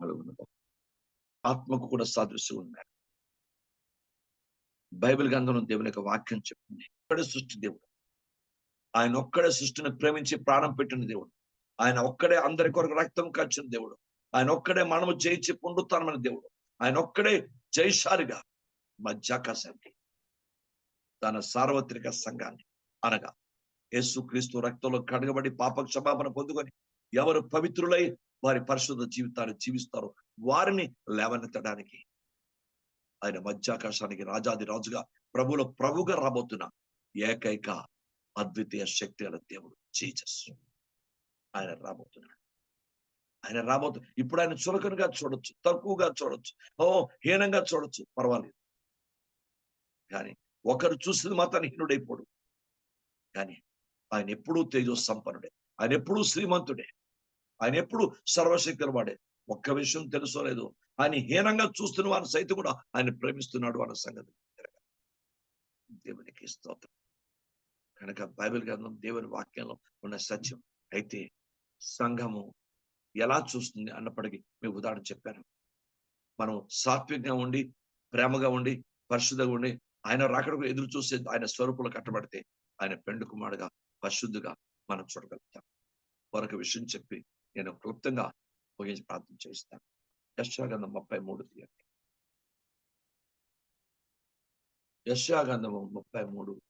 కలుగునుగా ఆత్మకు కూడా సాదృశ్యం ఉన్నారు బైబిల్ గ్రంథంలో దేవుని యొక్క వాక్యం చెప్తుంది. ఒక్కడే సృష్టి దేవుడు. ఆయన ఒక్కడే సృష్టిని ప్రేమించి ప్రాణం పెట్టిన దేవుడు. ఆయన ఒక్కడే అందరి కొరకు రక్తం కాచిన దేవుడు. ఆయన ఒక్కడే మనము జయించి పుండుతానమైన దేవుడు. ఆయన ఒక్కడే జయశారిగా మధ్యాకాశాన్ని తన సార్వత్రిక సంఘాన్ని అనగా యేసుక్రీస్తు రక్తంలో కడగబడి పాప క్షమాపణ పొందుకొని ఎవరు పవిత్రులై వారి పరిశుద్ధ జీవితాన్ని జీవిస్తారు. వారిని లేవనెత్తడానికి. ఆయన మధ్యాకాశానికి రాజాది రాజుగా ప్రభుల ప్రభుగా రాబోతున్న ఏకైక అద్వితీయ శక్తి గల దేవుడు జీజస్ ఆయన రాబోతున్నాడు. ఆయన రాబోతు ఇప్పుడు ఆయన చులకనగా చూడొచ్చు తక్కువగా చూడొచ్చు ఓ హీనంగా చూడొచ్చు పర్వాలేదు. కానీ ఒకరు చూసింది మాత్రం హీనుడైపోడు. కానీ ఆయన ఎప్పుడూ తేజో సంపన్నుడే ఆయన ఎప్పుడూ శ్రీమంతుడే. ఆయన ఎప్పుడు సర్వశక్తులు వాడే. ఒక్క విషయం తెలుసో లేదు. ఆయన హీనంగా చూస్తున్న వారిని సైతం కూడా ఆయన ప్రేమిస్తున్నాడు అన్న సంగతి దేవునికి స్తోత్రం. కనుక బైబిల్ గ్రంథం దేవుని వాక్యంలో ఉన్న సత్యం. అయితే సంఘము ఎలా చూస్తుంది అన్నప్పటికీ మీకు ఉదాహరణ చెప్పాను. మనం సాత్వికంగా ఉండి ప్రేమగా ఉండి పరిశుద్ధంగా ఉండి ఆయన రాకడకు ఎదురు చూసే ఆయన స్వరూపులు కట్టబడితే ఆయన పెండు కుమారుగా పరిశుద్ధుగా మనం చూడగలుగుతాం. మరొక విషయం చెప్పి నేను క్లుప్తంగా ముగించి ప్రార్థన చేస్తాను. యశాగంధం ముప్పై మూడు తీయండి. యశాగంధము ముప్పై మూడు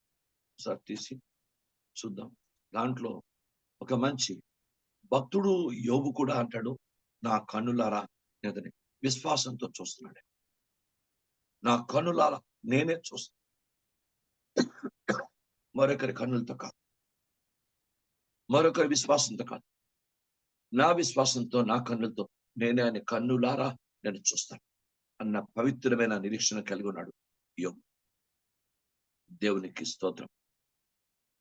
సార్ తీసి చూద్దాం. దాంట్లో ఒక మంచి భక్తుడు యోగు కూడా అంటాడు నా కన్నులారా నేదని విశ్వాసంతో చూస్తున్నాడు. నా కన్నులారా నేనే చూస్తాను మరొకరి కన్నులతో కాదు. మరొకరి విశ్వాసంతో కాదు. నా విశ్వాసంతో నా కన్నులతో నేనే ఆయన కన్నులారా నేను చూస్తాను. అన్న పవిత్రమైన నిరీక్షణ కలిగి ఉన్నాడు యోగు దేవునికి స్తోత్రం.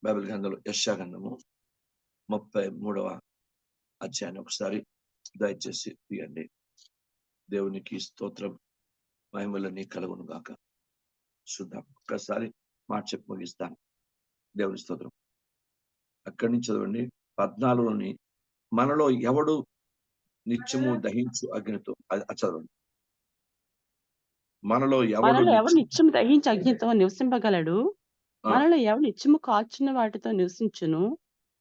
బైబిల్ గ్రంథంలో యశాగంధము ముప్పై మూడవ అధ్యాయాన్ని ఒకసారి దయచేసి తీయండి. దేవునికి స్తోత్రం మహిమలని కలుగును గాక. చూద్దాం. ఒక్కసారి మాట చెప్పి ముగిస్తాను. దేవుని స్తోత్రం. అక్కడి నుంచి చదవండి. పద్నాలుగులోని మనలో ఎవడు నిత్యము దహించు అగ్నితో చదవండి. మనలో ఎవడు మనలో ఎవరు నిత్యము- నిత్యము దహించి అగ్నితో నివసింపగలడు. మనలో ఎవరు నిత్యము కాల్చిన వాటితో నివసించును?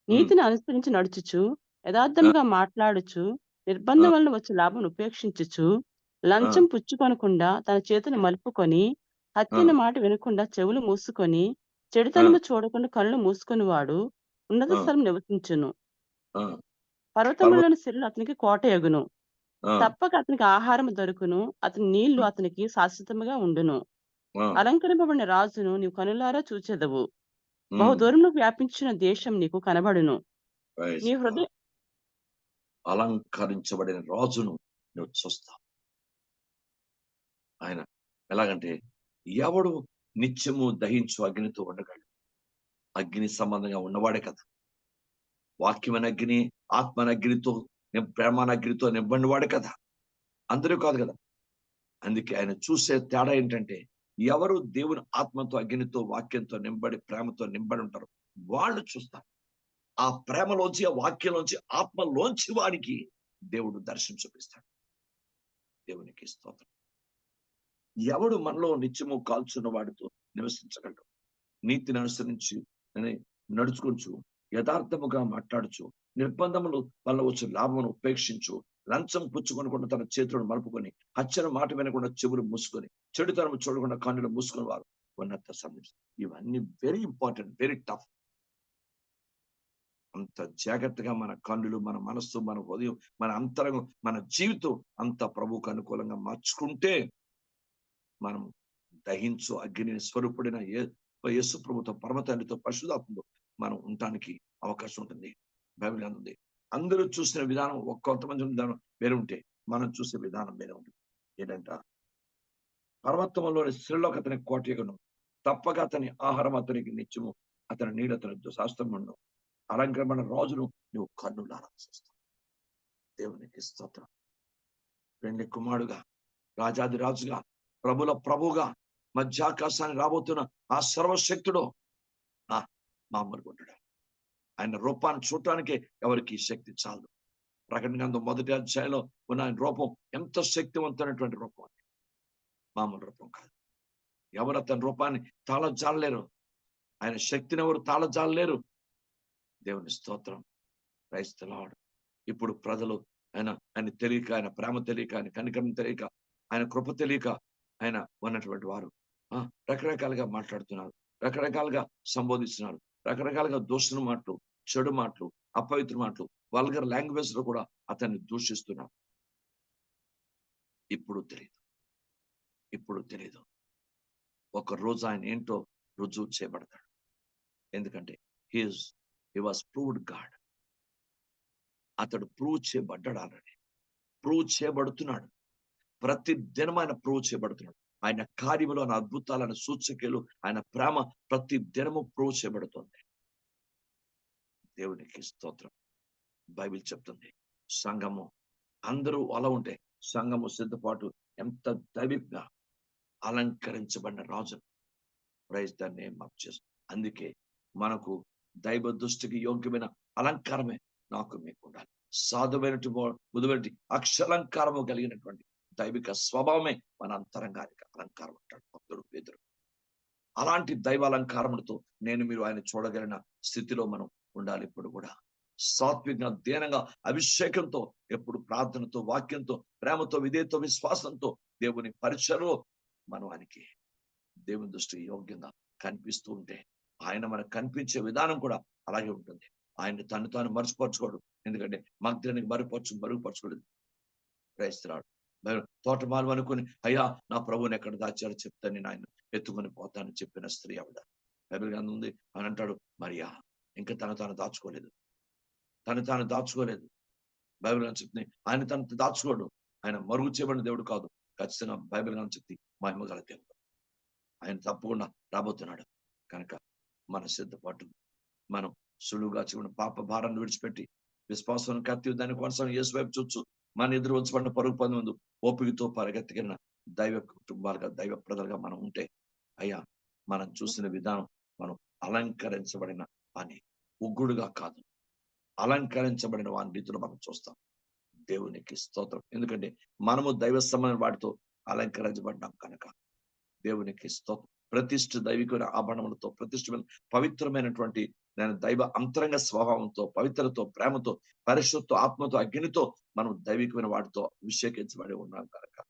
నీతిని అనుసరించి నడుచుచు యథార్థముగా మాట్లాడుచు నిర్బంధం వలన వచ్చే లాభం ఉపేక్షించుచు లంచం పుచ్చుకొనకుండా తన చేతిని మలుపుకొని హత్యన మాట వినకుండా చెవులు మూసుకొని చెడుతనము చూడకుండా కళ్ళు మూసుకొని వాడు ఉన్నత. స్థలం నివసించును. పర్వతములోని సిరులు అతనికి కోట ఎగును. తప్పక అతనికి ఆహారం దొరుకును. అతని నీళ్ళు అతనికి శాశ్వతముగా ఉండును. అలంకరింపబడిన రాజును నీవు కనులారా చూచెదవు. ఉమ్, బహు దూరంలో వ్యాపించిన దేశం నీకు కనబడును. నీ. హృదయ అలంకరించబడిన రాజును నువ్వు చూస్తావు. ఆయన ఎలాగంటే ఎవడు నిత్యము దహించు అగ్నితో ఉండగలడు. అగ్ని సంబంధంగా ఉన్నవాడే కదా. వాక్యమైన అగ్ని ఆత్మన ప్రేమానగ్నితో ప్రేమాన నింపండి వాడు కదా అందరూ కాదు కదా. అందుకే ఆయన చూసే తేడా ఏంటంటే ఎవరు దేవుని ఆత్మతో అగ్నితో వాక్యంతో నింబడి ప్రేమతో నింబడి ఉంటారు వాళ్ళు చూస్తారు. ఆ ప్రేమలోంచి ఆ వాక్యంలోంచి ఆత్మలోంచి వారికి దేవుడు దర్శనం చూపిస్తాడు. దేవునికి స్తోత్రం. ఎవడు మనలో నిత్యము కాల్చున్న వాడితో నివసించగలడు? నీతిని అనుసరించి అని నడుచుకుంటూ యథార్థముగా మాట్లాడుచు నిర్బంధములు వల్ల వచ్చే లాభమును ఉపేక్షించు లంచం పుచ్చుకొనకుండా తన చేతులను మలుపుకొని హత్యను మాట వినకుండా చెవులు మూసుకొని చెడుతనం చూడకుండా కన్నులు మూసుకుని వారు ఉన్నత సమయం. ఇవన్నీ వెరీ ఇంపార్టెంట్ వెరీ టఫ్ అంత జాగ్రత్తగా మన కన్నులు మన మనస్సు మన ఉదయం మన అంతరంగం మన జీవితం అంత ప్రభుకు అనుకూలంగా మార్చుకుంటే మనం దహించు అగ్ని స్వరూపుడైన ఏ యేసు ప్రభుతో పరమతండ్రితో పరిశుధాత్మతో మనం ఉండటానికి అవకాశం ఉంటుంది. బైబిల్ ఉంది. అందరూ చూసిన విధానం ఒక్క కొంతమంది విధానం వేరే ఉంటే మనం చూసే విధానం వేరే ఉంటుంది. ఏంటంట పర్వతంలోని స్త్రీలోకి అతని కోటయగను తప్పక అతని ఆహారం అతనికి నిత్యము. అతని నీడ అతని శాస్త్రమును అలంకరమైన రాజును నువ్వు కన్నులారా చూస్తావు. దేవునికి స్తోత్రం. పెండ్లి కుమారుడుగా రాజాది రాజుగా ప్రభుల ప్రభుగా మధ్యాకాశాన్ని రాబోతున్న ఆ సర్వశక్తుడు మామూలుగా ఉంటాడు ఆయన రూపాన్ని చూడటానికి ఎవరికి శక్తి చాలదు. ప్రకటన గంధం మొదటి అధ్యాయంలో ఉన్న ఆయన రూపం ఎంత శక్తివంతమైనటువంటి రూపం అది? మామూలు రూపం కాదు. ఎవరు అతని రూపాన్ని తాళజాలలేరు. ఆయన శక్తిని ఎవరు తాళజాలలేరు. దేవుని స్తోత్రం. క్రైస్తలాడు ఇప్పుడు ప్రజలు ఆయన ఆయన తెలియక ఆయన ప్రేమ తెలియక ఆయన కనికరం తెలియక ఆయన కృప తెలియక ఆయన ఉన్నటువంటి వారు రకరకాలుగా మాట్లాడుతున్నారు. రకరకాలుగా సంబోధిస్తున్నారు. రకరకాలుగా దూషణ మాటలు చెడు మాటలు అపవిత్ర మాటలు వల్గర్ లాంగ్వేజ్లో కూడా అతన్ని దూషిస్తున్నాడు ఇప్పుడు తెలియదు ఇప్పుడు తెలియదు ఒక రోజు ఆయన ఏంటో రుజువు చేయబడతాడు. ఎందుకంటే he is he was proved God. అతడు ప్రూవ్ చేయబడ్డాడు ఆల్రెడీ. ప్రూవ్ చేయబడుతున్నాడు. ప్రతి దినం ఆయన ప్రూవ్ చేయబడుతున్నాడు. ఆయన కార్యములు ఆయన అద్భుతాలు ఆయన సూచికలు ఆయన ప్రేమ ప్రతి దినము ప్రూవ్ చేయబడుతుంది దేవునికి స్తోత్రం. బైబిల్ చెప్తుంది సంఘము అందరూ అలా ఉంటే సంఘము సిద్ధపాటు ఎంత దైవికంగా అలంకరించబడిన రాజు. ప్రైజ్ దాన్ని మాకు చేస్తుంది అందుకే మనకు దైవ దృష్టికి యోగ్యమైన అలంకారమే నాకు మీకు ఉండాలి సాధువైనటువంటి ముదువైనటి అక్షలంకారము కలిగినటువంటి దైవిక స్వభావమే మన అంతరంగానికి అలంకారం అంటాడు భక్తుడు పేదరు అలాంటి దైవ అలంకారములతో నేను మీరు ఆయన చూడగలిగిన స్థితిలో మనం ఉండాలి ఇప్పుడు కూడా. సాత్వికంగా దీనంగా అభిషేకంతో ఎప్పుడు ప్రార్థనతో వాక్యంతో ప్రేమతో విధేయతో విశ్వాసంతో దేవుని పరిచయలో మనం ఆయనకి దేవుని దృష్టి యోగ్యంగా కనిపిస్తూ ఉంటే ఆయన మనకు కనిపించే విధానం కూడా అలాగే ఉంటుంది. ఆయన తను తాను మరుచుపరచుకోడు. ఎందుకంటే మగ్ధనికి మరుగుపరచు మరుగుపరచుకోలేదు. క్రైస్తరాడు తోటమాలు అనుకుని అయ్యా నా ప్రభుని ఎక్కడ దాచారో చెప్తాను నేను ఆయన ఎత్తుకొని పోతానని చెప్పిన స్త్రీ ఆవిడ. బైబిల్ గ్రంథం ఉంది. అని అంటాడు మరియా. ఇంకా తను తాను దాచుకోలేదు. తను తాను దాచుకోలేదు. బైబిల్ గ్రంథం చెప్తుంది ఆయన తను దాచుకోడు. ఆయన మరుగు చేయబడిన దేవుడు కాదు. ఖచ్చితంగా బైబిల్ గ్రంథం చెప్తి మహిమ గల దేవుడు. ఆయన తప్పకుండా రాబోతున్నాడు. కనుక మన సిద్ధపాటు మనం సులువుగా చివరి పాప భారాన్ని విడిచిపెట్టి విశ్వాసం కత్తి దాన్ని కొనసాగి యేసు వైపు చూచు మన ఎదురు ఉంచబడిన పరుగు పొంది ముందు ఓపికతో పరిగెత్తికిన దైవ కుటుంబాలుగా దైవ ప్రజలుగా మనం ఉంటే అయ్యా మనం చూసిన విధానం మనం అలంకరించబడిన పని ఉగ్గుడుగా కాదు. అలంకరించబడిన వాని రీతిలో మనం చూస్తాం. దేవునికి స్తోత్రం. ఎందుకంటే మనము దైవ సంబంధం వాటితో అలంకరించబడ్డాం కనుక దేవునికి స్తోత్రం. ప్రతిష్ఠ దైవికమైన ఆభరణములతో ప్రతిష్టమైన పవిత్రమైనటువంటి నేను దైవ అంతరంగ స్వభావంతో పవిత్రతో ప్రేమతో పరిశుద్ధతో ఆత్మతో అగ్నితో మనం దైవికమైన వాటితో అభిషేకించబడి ఉన్నాం కనుక.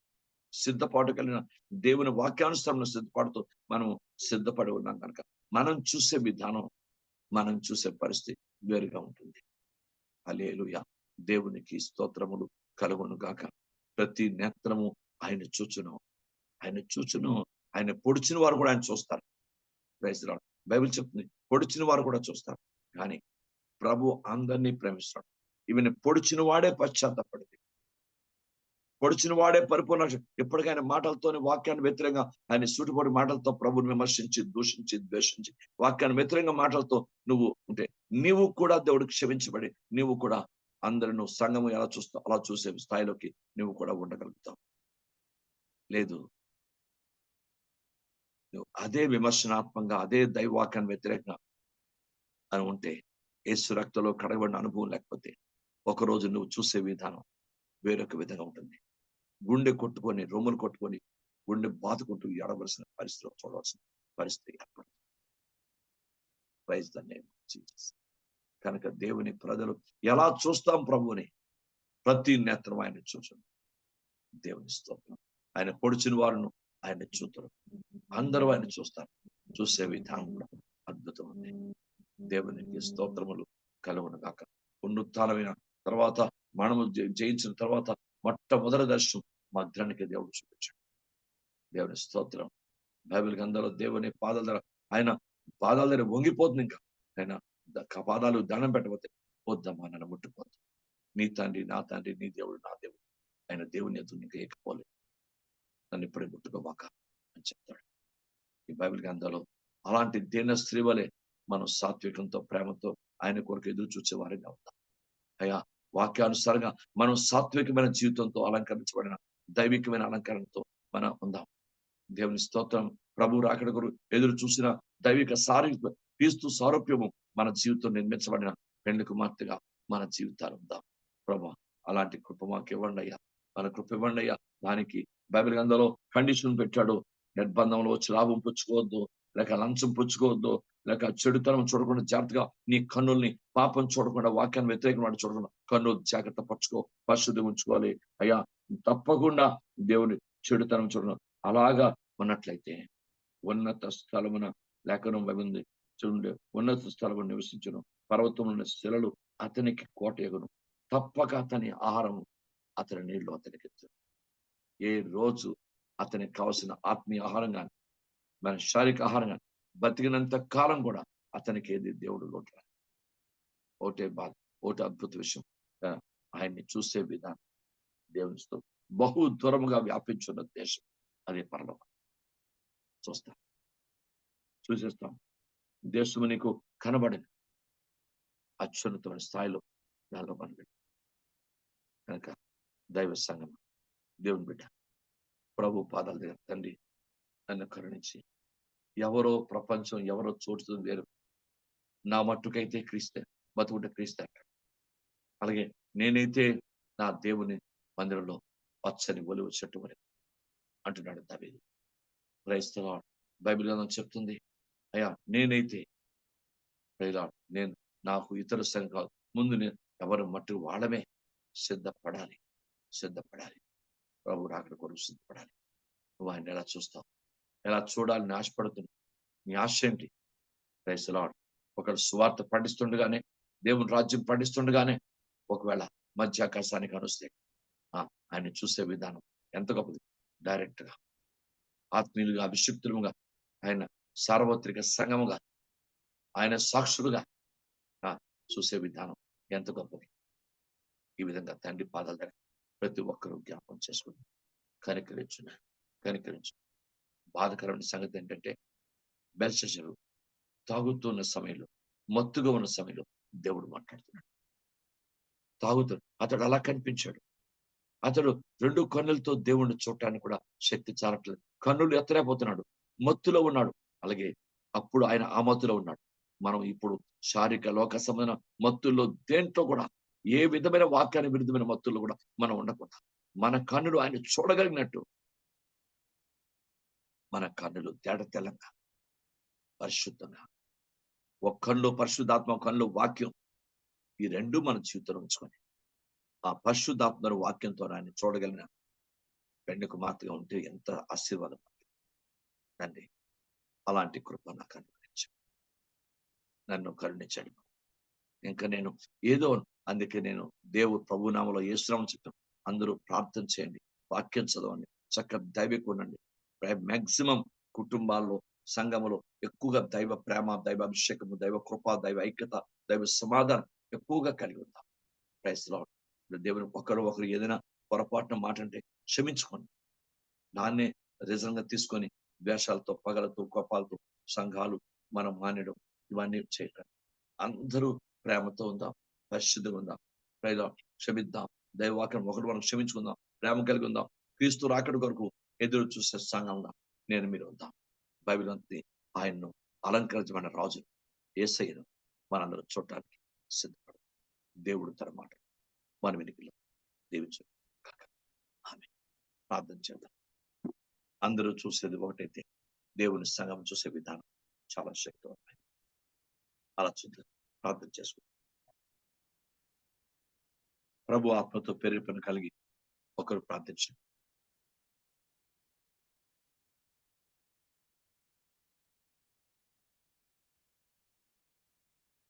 సిద్ధపాటు కలిగిన దేవుని వాక్యానుసరణ సిద్ధపాటుతో మనం సిద్ధపడి ఉన్నాం కనుక. మనం చూసే విధానం మనం చూసే పరిస్థితి వేరుగా ఉంటుంది. అలేలుయ దేవునికి స్తోత్రములు కలుగును గాక. ప్రతి నేత్రము ఆయన చూచును. ఆయన చూచును. ఆయన పొడిచిన వారు కూడా ఆయన చూస్తారు. ప్రైజ్రాడు బైబిల్ చెప్తుంది పొడిచిన వారు కూడా చూస్తారు. కానీ ప్రభు అందరినీ ప్రేమిస్తాడు. ఈమెను పొడిచిన వాడే పశ్చాత్తపడింది పొడిచిన వాడే పరిపూర్ణ ఎప్పటికైనా మాటలతోనే వాక్యాన్ని వ్యతిరేకంగా ఆయన సూటిపడి మాటలతో ప్రభుని విమర్శించి దూషించి ద్వేషించి వాక్యాన్ని వ్యతిరేకంగా మాటలతో నువ్వు ఉంటే నీవు కూడా దేవుడికి క్షమించబడి నీవు కూడా అందరి సంఘము ఎలా చూస్తావు అలా చూసే స్థాయిలోకి నువ్వు కూడా ఉండగలుగుతావు. లేదు. అదే విమర్శనాత్మకంగా అదే దైవాక్యాన్ని వ్యతిరేకంగా అని ఉంటే ఏసు రక్తలో కడగబడిన అనుభవం లేకపోతే ఒకరోజు నువ్వు చూసే విధానం వేరొక విధంగా ఉంటుంది. గుండె కొట్టుకొని రొమ్ములు కొట్టుకొని గుండె బాదుకుంటూ ఎడవలసిన పరిస్థితిలో చూడవలసిన పరిస్థితి ఏర్పడుతుంది. ప్రైజ్ కనుక దేవుని ప్రజలు ఎలా చూస్తాం ప్రభువుని? ప్రతి నేత్రం ఆయన చూచు దేవుని స్తోత్రం. ఆయన పొడిచిన వారును ఆయన చూస్తారు అందరూ ఆయన చూస్తారు. చూసే విధానం కూడా అద్భుతం ఉంది దేవునికి స్తోత్రములు కలుగును కాక పునరుత్నమైన తర్వాత మనము జయించిన తర్వాత మొట్టమొదటి దర్శనం మగ్రానికి దేవుడు చూపించాడు. దేవుని స్తోత్రం. బైబిల్ గంధంలో దేవుని పాదాల దగ్గర ఆయన పాదాల దగ్గర వంగిపోతుంది ఇంకా. ఆయన పాదాలు దండం పెట్టబోతే వద్దమ్మా నన్ను ముట్టిపోతుంది నీ తండ్రి నా తండ్రి నీ దేవుడు నా దేవుడు. ఆయన దేవుని ఎదురు ఇంకా ఏకపోలేదు నన్ను ఇప్పుడే ముట్టుకోబాక అని చెప్తాడు. ఈ బైబిల్ గ్రంథాలు అలాంటి దీన స్త్రీ వలె మనం సాత్వికంతో ప్రేమతో ఆయన కొరకు ఎదురు చూసే వారిగా ఉంటాం అయ్యా వాక్యానుసారంగా మనం సాత్వికమైన జీవితంతో అలంకరించబడిన దైవికమైన అలంకరణతో మనం ఉందాం. దేవుని స్తోత్రం ప్రభు రాకడ కొరకు ఎదురు చూసిన దైవిక సారీ క్రీస్తు సారూప్యము మన జీవితం నిర్మించబడిన పెళ్ళి కుమార్తెగా మన జీవితాలు ఉందాం. ప్రభా అలాంటి కృప మాకు ఇవ్వండి అయ్యా. మన కృప ఇవ్వండి అయ్యా. దానికి బైబిల్ గ్రంథంలో కండిషన్ పెట్టాడు. నిర్బంధంలో వచ్చి లాభం పుచ్చుకోవద్దు లేక లంచం పుచ్చుకోవద్దు లేక చెడుతనం చూడకుండా జాగ్రత్తగా నీ కన్నుల్ని పాపం చూడకుండా వాక్యాన్ని వ్యతిరేకం చూడకుండా కన్ను జాగ్రత్త పరచుకో పరిశుద్ధి ఉంచుకోవాలి. అయ్యా తప్పకుండా దేవుని చెడుతనం చూడడం అలాగా ఉన్నట్లయితే ఉన్నత స్థలమున లేఖనం ఉంది. చూడండి ఉన్నత స్థలము నివసించను. పర్వతమున శిలలు అతనికి కోట ఎగును. తప్పక అతని ఆహారం అతని నీళ్ళు అతనికి ఎత్తును. ఏ రోజు అతనికి కావలసిన ఆత్మీయ ఆహారం కానీ మన శారీరక ఆహారం కానీ బతికినంత కాలం కూడా అతనికి ఏది దేవుడు లోటు ఒకటే బాధ ఒకటి అద్భుత విషయం. ఆయన్ని చూసే విధానం దేవునితో బహు దూరముగా వ్యాపించున్న దేశం అదే పరలోకం. చూస్తాం. చూసేస్తాం. దేశము నీకు కనబడదు అత్యున్నతమైన స్థాయిలో దానిలో కనబడి కనుక దైవ సంగం దేవుని బిడ్డ. ప్రభు పాదాల దగ్గర తండ్రి నన్ను కరుణించి. ఎవరో ప్రపంచం ఎవరో చోటుతుంది వేరు. నా మట్టుకైతే క్రీస్తే బతుకుంటే క్రీస్తే అలాగే నేనైతే నా దేవుని మందిరంలో పచ్చని ఒలివ చెట్టు వరే అంటున్నాడు దావేది. క్రైస్తవ బైబిల్ గ్రంథం చెప్తుంది అయ్యా నేనైతే ప్రైలా నేను నాకు ఇతర సంఘాలు ముందు నేను ఎవరు మట్టు వాడమే సిద్ధపడాలి సిద్ధపడాలి. ప్రభు అక్కడ కొరకు సిద్ధపడాలి నువ్వు ఆయన ఎలా చూస్తావు ఎలా చూడాలని ఆశపడుతున్నావు నీ ఆశ ఏంటి? క్రైస్తలాడు ఒకడు సువార్త పండిస్తుండగానే దేవుని రాజ్యం పండిస్తుండగానే ఒకవేళ మధ్య ఆకాశానికి అనుస్తే ఆ, ఆయన చూసే విధానం ఎంత గొప్పది? డైరెక్ట్గా ఆత్మీయులుగా అభిషిక్తులుగా ఆయన సార్వత్రిక సంఘముగా ఆయన సాక్షులుగా ఆ, చూసే విధానం ఎంత గొప్పది? ఈ విధంగా తండ్రి పాదాల దగ్గర ప్రతి ఒక్కరూ జ్ఞాపకం చేసుకుని కనికరించున్నారు కనికరించు బాధకరమైన సంగతి ఏంటంటే బెల్సెజరు తాగుతున్న సమయంలో మత్తుగా ఉన్న సమయంలో దేవుడు మాట్లాడుతున్నాడు. తాగుతాడు. అతడు అలా కనిపించాడు. అతడు రెండు కన్నులతో దేవుణ్ణి చూడటానికి కూడా శక్తి చాలట్లేదు. కన్నులు ఎత్తలేకపోతున్నాడు. మత్తులో ఉన్నాడు. అలాగే అప్పుడు ఆయన ఆ మత్తులో ఉన్నాడు. మనం ఇప్పుడు శారీరక లోక సంబంధ మత్తుల్లో దేంట్లో కూడా ఏ విధమైన వాక్యాన్ని విరుద్ధమైన మత్తుల్లో కూడా మనం ఉండకుండా మన కన్నులు ఆయన చూడగలిగినట్టు. మన కన్నులు తేడ తెల్లంగా పరిశుద్ధంగా. ఒక కన్నులో పరిశుద్ధాత్మ ఒక కన్నులో వాక్యం. ఈ రెండు మన జీవితంలో ఉంచుకొని ఆ పరిశుద్ధాత్మ వాక్యంతో ఆయన చూడగలిగిన పెండుకు మాత్రమే ఉంటే ఎంత ఆశీర్వాదం తండ్రి అలాంటి కృప నాకు అనుగ్రహించు. నన్ను కరుణించండి. ఇంకా నేను ఏదో అందుకే నేను దేవుడు ప్రభునామలో ఏ శ్రమం చెప్పాను అందరూ ప్రార్థన చేయండి వాక్యం చదవండి చక్కగా దైవిక ఉండండి. మాక్సిమం కుటుంబాల్లో సంఘములో ఎక్కువగా దైవ ప్రేమ దైవ అభిషేకము దైవ కృప దైవ ఐక్యత దైవ సమాధానం ఎక్కువగా కలిగి ఉందాం ప్రైస్లో దేవుని ఒకరు ఒకరు ఏదైనా పొరపాటున మాట అంటే క్షమించుకోండి. దాన్నే రిజంగా తీసుకొని ద్వేషాలతో పగలతో కోపాలతో సంఘాలు మనం మానేయడం ఇవన్నీ చేయటం అందరూ ప్రేమతో ఉందాం. పరిశుద్ధిగా ఉందాం ప్రైలో క్షమిద్దాం. దైవవాక్యం ఒకటి మనం క్షమించుకుందాం. ప్రేమ కలిగి ఉందాం. క్రీస్తు రాకడి కొరకు ఎదురు చూసే సంఘంగా నేను మీరు ఉందాం. బైబిల్ అంతే ఆయన్ను అలంకరించబడిన రాజు ఏసయ్యను మనందరూ చూడటానికి సిద్ధపడు. దేవుడు తన మాట మన వెనుకలో దీవించు ఆమె ప్రార్థన చేద్దాం. అందరూ చూసేది ఒకటైతే దేవుని సంఘం చూసే విధానం చాలా శక్తివంతమైనది. అలా చూద్దాం. ప్రార్థన చేసుకుందాం. ప్రభు ఆత్మతో పెరిగిన కలిగి ఒకరు ప్రార్థించండి.